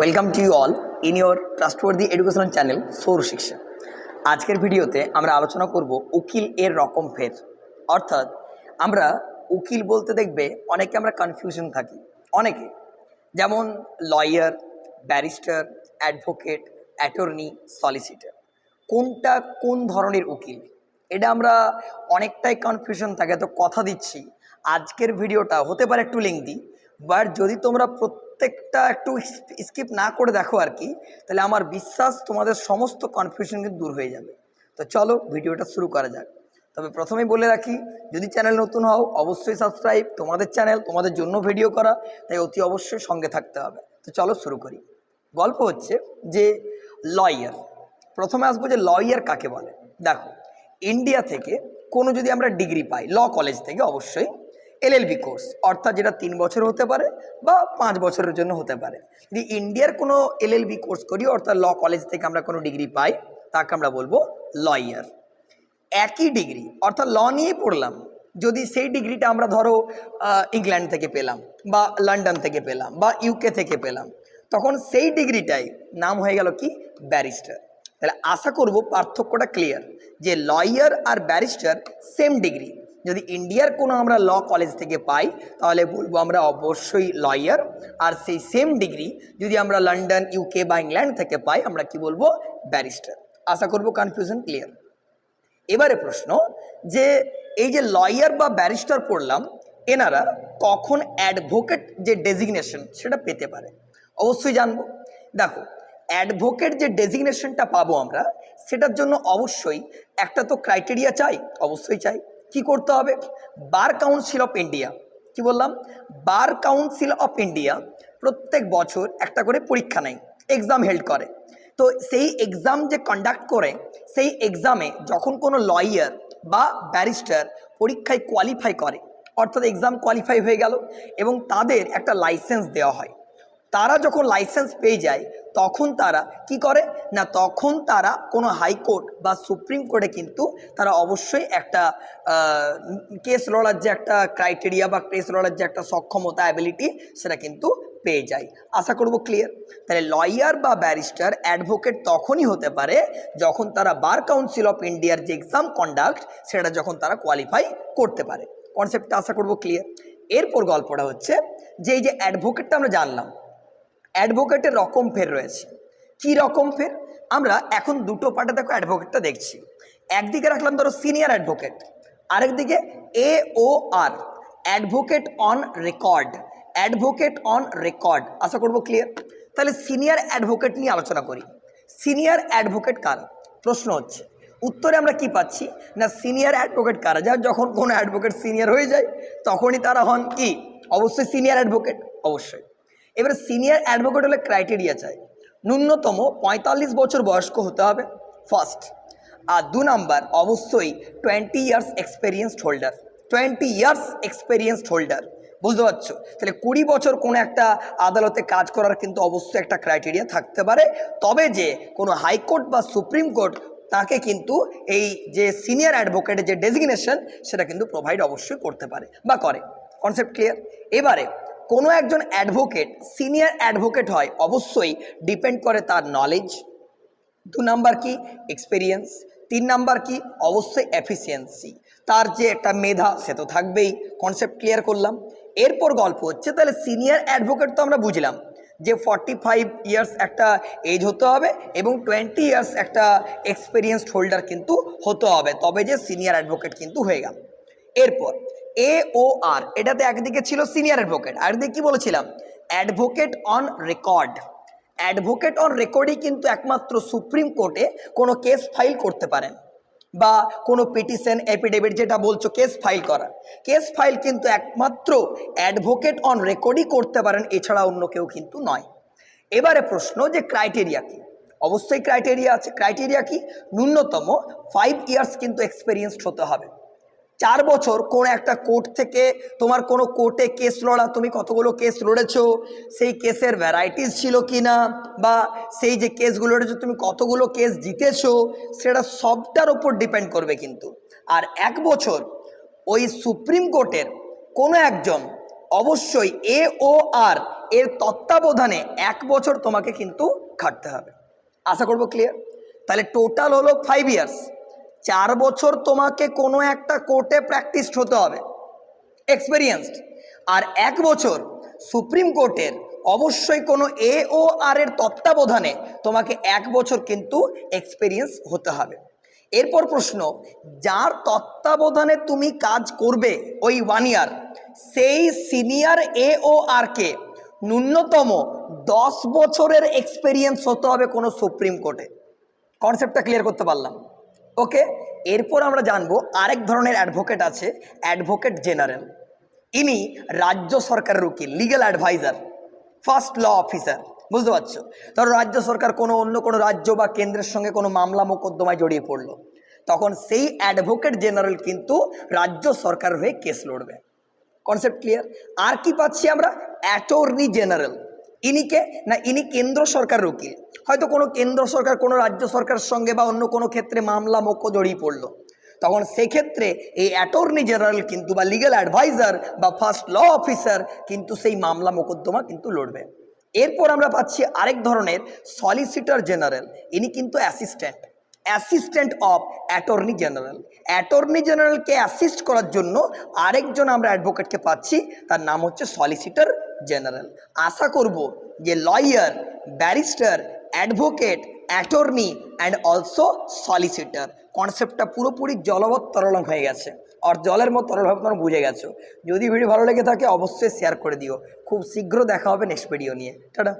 Welcome to you all in your trustworthy educational channel সৌর শিক্ষা আজকের ভিডিওতে আমরা আলোচনা করব উকিল এর রকম ফের। অর্থাৎ আমরা উকিল বলতে দেখবে অনেকে আমরা কনফিউশন থাকি। অনেকে। যেমন lawyer barrister advocate attorney solicitor কোনটা কোন ধরনের উকিল? এটা আমরা অনেকটাই কনফিউশন থাকে। তো কথা দিচ্ছি। আজকের ভিডিওটা হতে পারে একটু লেংদি বাট যদি তোমরা প্রত্যেকটা একটু স্কিপ না করে দেখো আর কি, তাহলে আমার বিশ্বাস তোমাদের সমস্ত কনফিউশন কিন্তু দূর হয়ে যাবে। তো চলো ভিডিওটা শুরু করা যাক। তবে প্রথমেই বলে রাখি, যদি চ্যানেল নতুন হও, অবশ্যই সাবস্ক্রাইব তোমাদের চ্যানেল তোমাদের জন্য ভিডিও করা, তাই অতি অবশ্যই সঙ্গে থাকতে হবে। তো চলো শুরু করি। গল্প হচ্ছে যে লয়ার প্রথমে আসব যে লয়ার কাকে বলে? দেখো ইন্ডিয়া থেকে কোনো যদি আমরা ডিগ্রি পাই ল কলেজ থেকে অবশ্যই এলএলবি কোর্স, অর্থাৎ যেটা তিন বছর হতে পারে বা পাঁচ বছরের জন্য হতে পারে। যদি ইন্ডিয়ার কোনো এলএলবি কোর্স করি, অর্থাৎ ল কলেজ থেকে আমরা কোনো ডিগ্রি পাই, তাকে আমরা বলব লয়ার। একই ডিগ্রি, অর্থাৎ ল নিয়েই পড়লাম। যদি সেই ডিগ্রিটা আমরা ধরো ইংল্যান্ড থেকে পেলাম বা লন্ডন থেকে পেলাম বা ইউকে থেকে পেলাম, তখন সেই ডিগ্রিটাই নাম হয়ে গেল কি? ব্যারিস্টার। তাহলে আশা করব পার্থক্যটা ক্লিয়ার যে লয়ার আর ব্যারিস্টার সেম ডিগ্রি যদি ইন্ডিয়ার কোনো আমরা ল কলেজ থেকে পাই, তাহলে বলব আমরা অবশ্যই লয়ার আর সেই সেম ডিগ্রি যদি আমরা লন্ডন ইউকে বা ইংল্যান্ড থেকে পাই, আমরা কি বলব? ব্যারিস্টার আশা করব কনফিউশন ক্লিয়ার এবারে প্রশ্ন, যে এই যে লয়ার বা ব্যারিস্টার পড়লাম, এনারা কখন অ্যাডভোকেট যে ডেজিগনেশন সেটা পেতে পারে? অবশ্যই জানব। দেখো অ্যাডভোকেট যে ডেজিগনেশনটা পাবো আমরা, সেটার জন্য অবশ্যই একটা তো ক্রাইটেরিয়া চাই, অবশ্যই চাই। কি করতে হবে? বার কাউন্সিল অফ ইন্ডিয়া কি বললাম? বার কাউন্সিল অফ ইন্ডিয়া প্রত্যেক বছর একটা করে পরীক্ষা নেয় এক্সাম হেল্ড করে। তো সেই এক্সাম যে কন্ডাক্ট করে, সেই এক্সামে যখন কোনো লয়ার বা ব্যারিস্টার পরীক্ষায় কোয়ালিফাই করে, অর্থাৎ এক্সাম কোয়ালিফাই হয়ে গেল এবং তাদের একটা লাইসেন্স দেওয়া হয়। তারা যখন লাইসেন্স পেয়ে যায়, তখন তারা কি করে? না, তখন তারা কোনো হাইকোর্ট বা সুপ্রিম কোর্টে কিন্তু তারা অবশ্যই একটা কেস লড়ার যে একটা ক্রাইটেরিয়া বা কেস লড়ার যে একটা সক্ষমতা অ্যাবিলিটি সেটা কিন্তু পেয়ে যায়। আশা করব ক্লিয়ার তাহলে লয়ার বা ব্যারিস্টার অ্যাডভোকেট তখনই হতে পারে যখন তারা বার কাউন্সিল অফ ইন্ডিয়ার যে এক্সাম কন্ডাক্ট সেটা যখন তারা কোয়ালিফাই করতে পারে। কনসেপ্টটা আশা করব ক্লিয়ার এরপর গল্পটা হচ্ছে যে এই যে অ্যাডভোকেটটা আমরা জানলাম অ্যাডভোকেটের রকম ফের রয়েছে। কি রকম ফের? আমরা এখন দুটো পার্টে দেখো অ্যাডভোকেটটা দেখছি। একদিকে রাখলাম ধরো সিনিয়র অ্যাডভোকেট, আরেকদিকে A O R advocate on record, advocate on record. আশা করব ক্লিয়ার তাহলে সিনিয়র অ্যাডভোকেট নিয়ে আলোচনা করি। সিনিয়র অ্যাডভোকেট কারা? প্রশ্ন হচ্ছে। উত্তরে আমরা কি পাচ্ছি? না, সিনিয়র অ্যাডভোকেট কারা? যার যখন কোনো অ্যাডভোকেট সিনিয়র হয়ে যায়, তখনই তারা হন কি? অবশ্যই সিনিয়র অ্যাডভোকেট, অবশ্যই। এবারে সিনিয়র অ্যাডভোকেট হলে ক্রাইটেরিয়া চাই। ন্যূনতম পঁয়তাল্লিশ বছর বয়স্ক হতে হবে ফার্স্ট আর দু নাম্বার, অবশ্যই twenty years experienced holder twenty years experienced holder বুঝতে পারছ? তাহলে কুড়ি বছর কোনো একটা আদালতে কাজ করার কিন্তু অবশ্যই একটা ক্রাইটেরিয়া থাকতে পারে। তবে যে কোনো হাইকোর্ট বা সুপ্রিম কোর্ট তাকে কিন্তু এই যে সিনিয়র অ্যাডভোকেটের যে ডেজিগনেশন সেটা কিন্তু প্রোভাইড অবশ্যই করতে পারে বা করে। কনসেপ্ট ক্লিয়ার এবারে কোনো একজন অ্যাডভোকেট সিনিয়র অ্যাডভোকেট হয়, অবশ্যই ডিপেন্ড করে তার নলেজ দু নাম্বার কি? এক্সপিরিয়েন্স তিন নাম্বার কি? অবশ্যই এফিসিয়েন্সি তার যে একটা মেধা, সে তো থাকবেই। কনসেপ্ট ক্লিয়ার করলাম। এরপর গল্প হচ্ছে, তাহলে সিনিয়র অ্যাডভোকেট তো আমরা বুঝলাম যে ফর্টি ফাইভ ইয়ার্স একটা এজ হতে হবে এবং টোয়েন্টি ইয়ার্স একটা এক্সপিরিয়েন্সড হোল্ডার কিন্তু হতে হবে। তবে যে সিনিয়র অ্যাডভোকেট কিন্তু হয়ে গেল। এরপর এ ও আর এটাতে একদিকে ছিল সিনিয়র অ্যাডভোকেট আর একদিকে কি বলেছিলাম? Advocate on record advocate on রেকর্ডই কিন্তু একমাত্র সুপ্রিম কোর্টে কোনো কেস ফাইল করতে পারেন, বা কোনো পিটিশন এফিডেভিট যেটা বলছো কেস ফাইল করা। কেস ফাইল কিন্তু একমাত্র অ্যাডভোকেট অন রেকর্ডই করতে পারেন, এছাড়া অন্য কেউ কিন্তু নয়। এবারে প্রশ্ন যে ক্রাইটেরিয়া কি? অবশ্যই ক্রাইটেরিয়া আছে। ক্রাইটেরিয়া কি? ন্যূনতম ফাইভ ইয়ার্স কিন্তু এক্সপেরিয়েন্সড হতে হবে। চার বছর কোন একটা কোর্ট থেকে তোমার কোনো কোর্টে কেস লড়া, তুমি কতগুলো কেস লড়েছো? সেই কেসের ভ্যারাইটিস ছিল কি না বা সেই যে কেসগুলো লড়েছো তুমি কতগুলো কেস জিতেছো? সেটা সবটার ওপর ডিপেন্ড করবে কিন্তু। আর এক বছর ওই সুপ্রিম কোর্টের কোনো একজন অবশ্যই এ ও আর এর তত্ত্বাবধানে এক বছর তোমাকে কিন্তু খাটতে হবে। আশা করব ক্লিয়ার তাহলে টোটাল হলো ফাইভ ইয়ার্স চার বছর তোমাকে কোনো একটা কোর্টে প্র্যাকটিস হতে হবে। এক্সপেরিয়েন্সড আর এক বছর সুপ্রিম কোর্টের অবশ্যই কোনো এ ও আর এর তত্ত্বাবধানে তোমাকে এক বছর কিন্তু এক্সপেরিয়েন্স হতে হবে। এরপর প্রশ্ন, যার তত্ত্বাবধানে তুমি কাজ করবে ওই ওয়ান ইয়ার সেই সিনিয়র এ ও আরকে ন্যূনতম দশ বছরের এক্সপেরিয়েন্স হতে হবে কোনো সুপ্রিম কোর্টে কনসেপ্টটা ক্লিয়ার করতে পারলাম। ওকে এরপর আমরা জানব আরেক ধরনের অ্যাডভোকেট আছে অ্যাডভোকেট জেনারেল ইনি রাজ্য সরকারের উকিল legal adviser first law officer বুঝতে পারছ? ধরো রাজ্য সরকার কোনো অন্য কোনো রাজ্য বা কেন্দ্রের সঙ্গে কোনো মামলা মোকদ্দমায় জড়িয়ে পড়ল, তখন সেই অ্যাডভোকেট জেনারেল কিন্তু রাজ্য সরকার হয়ে কেস লড়বে। কনসেপ্ট ক্লিয়ার আর কি পাচ্ছি আমরা? অ্যাটর্নি জেনারেল ইনিকে না ইনি কেন্দ্র সরকার উকিল? হয়তো কোনো কেন্দ্র সরকার, কোনো রাজ্য সরকারের সঙ্গে বা অন্য কোনো ক্ষেত্রে মামলা মোক্ষ জড়িয়ে পড়ল। তখন সেক্ষেত্রে এই অ্যাটর্নি জেনারেল কিন্তু বা লিগ্যাল অ্যাডভাইজার বা ফার্স্ট ল অফিসার কিন্তু সেই মামলা মোকদ্দমা কিন্তু লড়বে। এরপর আমরা পাচ্ছি আরেক ধরনের সলিসিটর জেনারেল। ইনি কিন্তু assistant assistant of attorney general attorney জেনারেলকে assist করার জন্য আরেকজন আমরা অ্যাডভোকেটকে পাচ্ছি। তার নাম হচ্ছে সলিসিটর জেনারেল। আশা করব যে lawyer, barrister, advocate, attorney and also solicitor কনসেপ্টটা পুরোপুরি জলবৎ তরলং হয়ে গেছে। আর জলের মতো তরলভাবে তোমরা বুঝে গেছো। যদি ভিডিও ভালো লেগে থাকে, অবশ্যই শেয়ার করে দিও। খুব শীঘ্র দেখা হবে নেক্সট ভিডিও নিয়ে। টাটা।